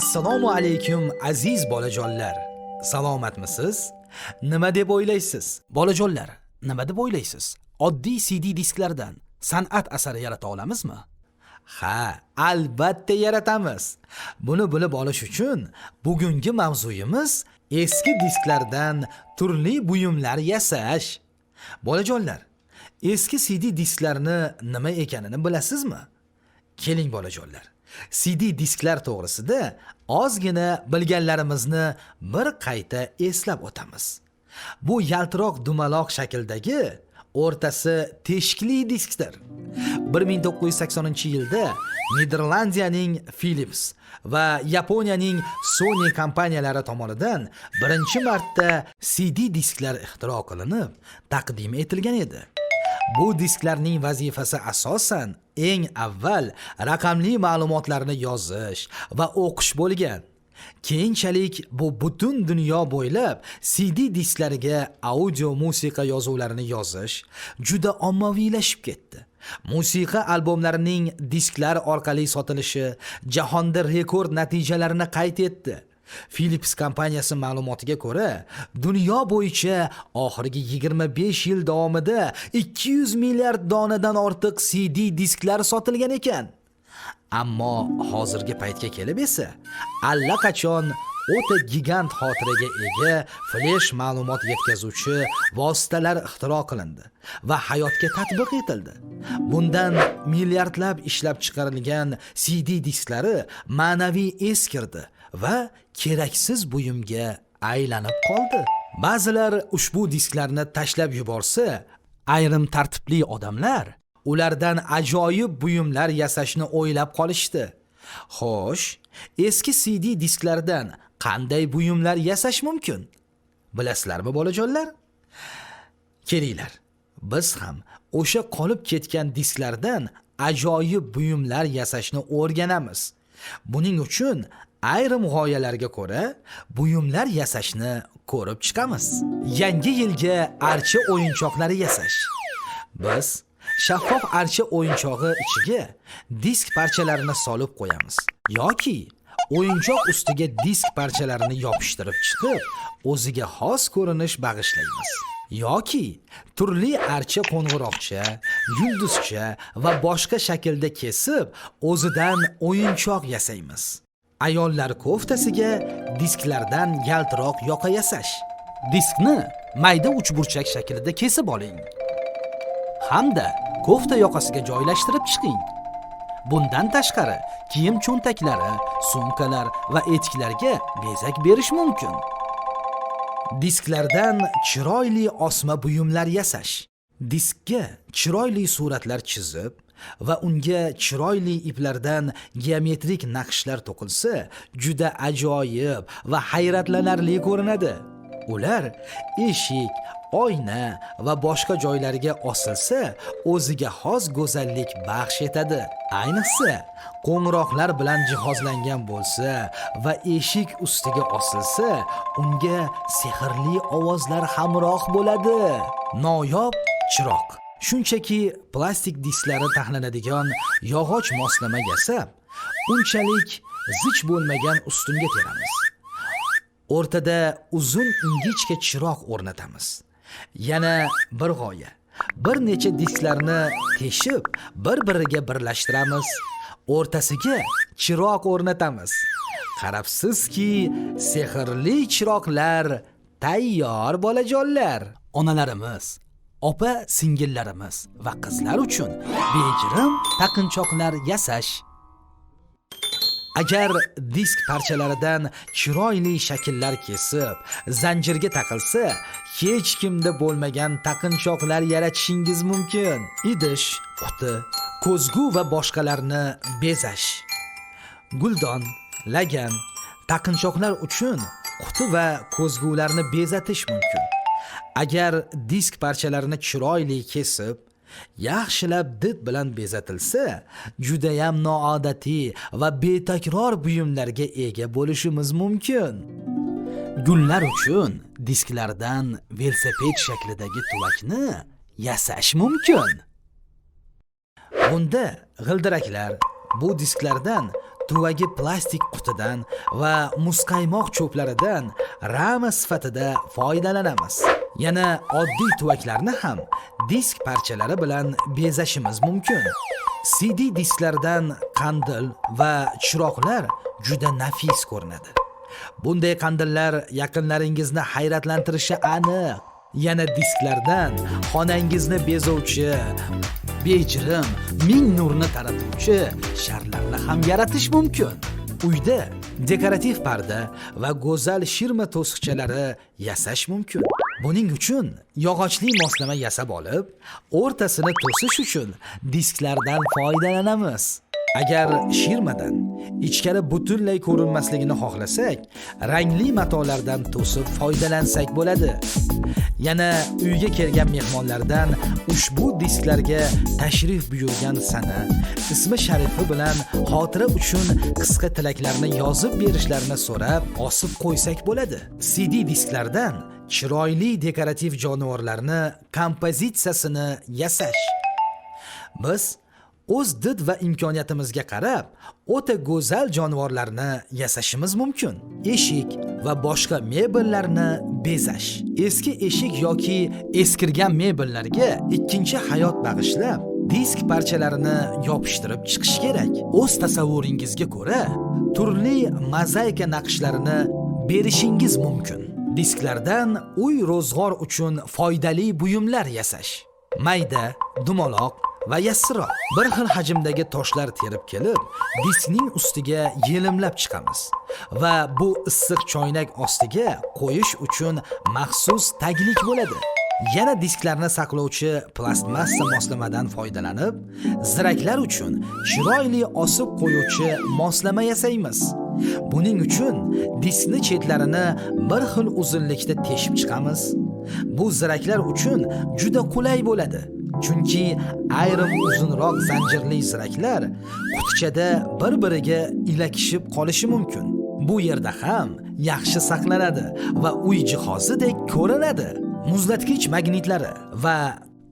assalomu alaykum aziz bolajonlar. Salomatmisiz? Nima deb o'ylaysiz? Bolajonlar nima deb o'ylaysiz? Oddiy cd disklardan san'at asari yarata olamizmi? Ha albatta yaratamiz. Buni bilib olish uchun bugungi mavzuyimiz eski disklardan turli buyumlar yasash. Bolajonlar eski cd disklarni nima ekanini bilasizmi? Keling bolajonlar. Cd disklar to'g'risida ozgina bilganlarimizni bir qayta eslab o'tamiz. Bu yaltiroq dumaloq shakldagi o'rtasi teshikli diskdir. 1980 yilda niderlandiyaning philips va yaponiyaning sony kompaniyalari tomonidan birinchi marta cd disklar ixtiro qilinib taqdim etilgan edi. Bu disklarning vazifasi asosan eng avval raqamli ma'lumotlarni yozish va o'qish bo'lgan. Keyinchalik bu butun dunyo bo'ylab CD disklariga audio musiqa yozuvlarini yozish juda ommaviylashib ketdi. Musiqa albomlarining disklar orqali sotilishi jahonda rekord natijalarini qayd etdi. Philips kompaniyasi ma'lumotiga ko'ra, dunyo bo'yicha oxirgi 25 yil davomida 200 milliard donadan ortiq CD disklar sotilgan ekan. Ammo hozirgi paytga kelib esa allaqachon o'ta gigant xotiraga ega flash ma'lumot yetkazuvchi vositalar ixtiro qilindi va hayotga tatbiq etildi. Bundan milliardlab ishlab chiqarilgan CD disklari ma'naviy eskirdi va keraksiz buyumga aylanib qoldi. Ba'zilar ushbu disklarni tashlab yuborsa, ayrim tartibli odamlar ulardan ajoyib buyumlar yasashni o'ylab qolishdi. Xo'sh, eski CD disklardan qanday buyumlar yasash mumkin? Bilasizlarmi bolajonlar? Kelinglar, biz ham o'sha qolib ketgan disklardan ajoyib buyumlar yasashni o'rganamiz. Buning uchun ayrim g'oyalarga ko'ra buyumlar yasashni ko'rib chiqamiz. Yangi yilga archa o'yinchoqlari yasash. Biz shaffof archa o'yinchog'i ichiga disk parchalarini solib qo'yamiz yoki o'yinchoq ustiga disk parchalarini yopishtirib chiqib, o'ziga xos ko'rinish bag'ishlaymiz. yoki turli archa qo'ng'iroqcha, yulduzcha va boshqa shaklda kesib, o'zidan o'yinchoq yasaymiz. Ayollar koftasiga disklardan yaltiroq yoqa yasash. Diskni mayda uchburchak shaklida kesib oling. Hamda kofta yoqasiga joylashtirib chiqing. Bundan tashqari, kiyim cho'ntaklari, sumkalar va etiklarga bezak berish mumkin. Disklardan chiroyli osma buyumlar yasash. Diskga chiroyli suratlar chizib va unga chiroyli iplardan geometrik naqshlar to'qilsa, juda ajoyib va hayratlanarli ko'rinadi. Ular eshik, oyna va boshqa joylarga osilsa, o'ziga xos go'zallik baxsh etadi. Ayniqsa, qo'ng'iroqlar bilan jihozlangan bo'lsa va eshik ustiga osilsa, unga sehrli ovozlar hamroh bo'ladi. Noyob chiroq. Shunchaki plastik disklari taxlanadigan yog'och moslama yasab, unchalik zich bo'lmagan ustunga teramiz. O'rtada uzun ingichka chiroq o'rnatamiz. Yana bir g'oya. Bir necha disklarni teshib, bir-biriga birlashtiramiz. O'rtasiga chiroq o'rnatamiz. Qarabsizki, sehrli chiroqlar tayyor bolajonlar. Onalarimiz, opa singillarimiz va qizlar uchun bejirim taqinchoqlar yasash Agar disk parchalaridan chiroyli shakllar kesib, zanjirga taqilsa, hech kimda bo'lmagan taqinchoqlar yaratishingiz mumkin. Idish, quti, ko'zgu va boshqalarni bezash. Guldon, lagan, taqinchoqlar uchun quti va ko'zgularni bezatish mumkin. Agar disk parchalarini chiroyli kesib, yaxshilab did bilan bezatilsa, judayam noodatiy va betakror buyumlarga ega bo'lishimiz mumkin. Gullar uchun disklardan velosiped shaklidagi tuvakni yasash mumkin. Bunda g'ildiraklar bu disklardan tuvagi plastik qutidan va muzqaymoq cho'plaridan rama sifatida foydalanamiz. Yana oddiy tuvaklarni ham disk parchalari bilan bezashimiz mumkin. CD disklardan qandil va chiroqlar juda nafis ko'rinadi. Bunday qandillar yaqinlaringizni hayratlantirishi aniq. Yana disklardan xonangizni bezovchi, bejirim, ming nurni taratuvchi sharlarni ham yaratish mumkin. Uyda dekorativ parda va go'zal shirma to'siqchalari yasash mumkin. Buning uchun yog'ochli moslama yasab olib, o'rtasini to'sish uchun disklardan foydalanamiz. Agar shirmadan ichkari butunlay ko'rinmasligini xohlasak, rangli matolardan to'sib foydalansak bo'ladi. Yana uyga kelgan mehmonlardan ushbu disklarga tashrif buyurgan sana ismi sharifi bilan xotira uchun qisqa tilaklarni yozib berishlarini so'rab osib qo'ysak bo'ladi. CD disklardan chiroyli dekorativ jonivorlarni kompozitsiyasini yasash. Biz o'z did va imkoniyatimizga qarab o'ta go'zal jonivorlarni yasashimiz mumkin. Eshik va boshqa mebellarni bezash. Eski eshik yoki eskirgan mebellarga ikkinchi hayot bag'ishlab, disk parchalarini yopishtirib chiqish kerak. O'z tasavvuringizga ko'ra turli mozaika naqshlarini berishingiz mumkin. Disklardan uy ro'zg'or uchun foydali buyumlar yasash. Mayda, dumaloq va yassiroq bir xil hajmdagi toshlar terib kelib, diskning ustiga yelimlab chiqamiz va bu issiq choynak ostiga qo'yish uchun maxsus taglik bo'ladi. Yana disklarni saqlovchi plastmassa moslamadan foydalanib, ziraklar uchun chiroyli osib qo'yuvchi moslama yasaymiz. Buning uchun diskni chetlarini bir xil uzunlikda teshib chiqamiz. Bu ziraklar uchun juda qulay bo'ladi. Chunki ayrim uzunroq zanjirli ziraklar qutichada bir-biriga ilakishib qolishi mumkin. Bu yerda ham yaxshi saqlanadi va uy jihozidek ko'rinadi. Muzlatgich magnitlari va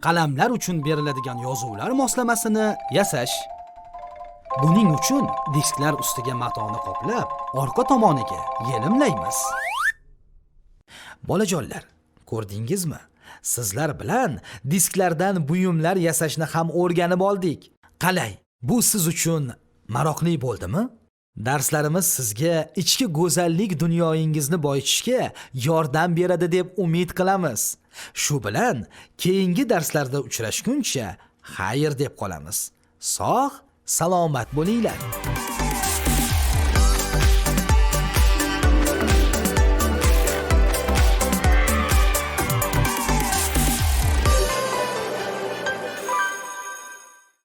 qalamlar uchun beriladigan yozuvlar moslamasini yasash. Buning uchun disklar ustiga matoni qoplab, orqa tomoniga yelimlaymiz. Bolajonlar, ko'rdingizmi? Sizlar bilan disklardan buyumlar yasashni ham o'rganib oldik. Qalay, bu siz uchun maroqli bo'ldimi? Darslarimiz sizga ichki go'zallik dunyoyingizni boyitishga yordam beradi deb umid qilamiz. Shu bilan keyingi darslarda uchrashguncha xayr deb qolamiz. Sog' salomat bo'linglar.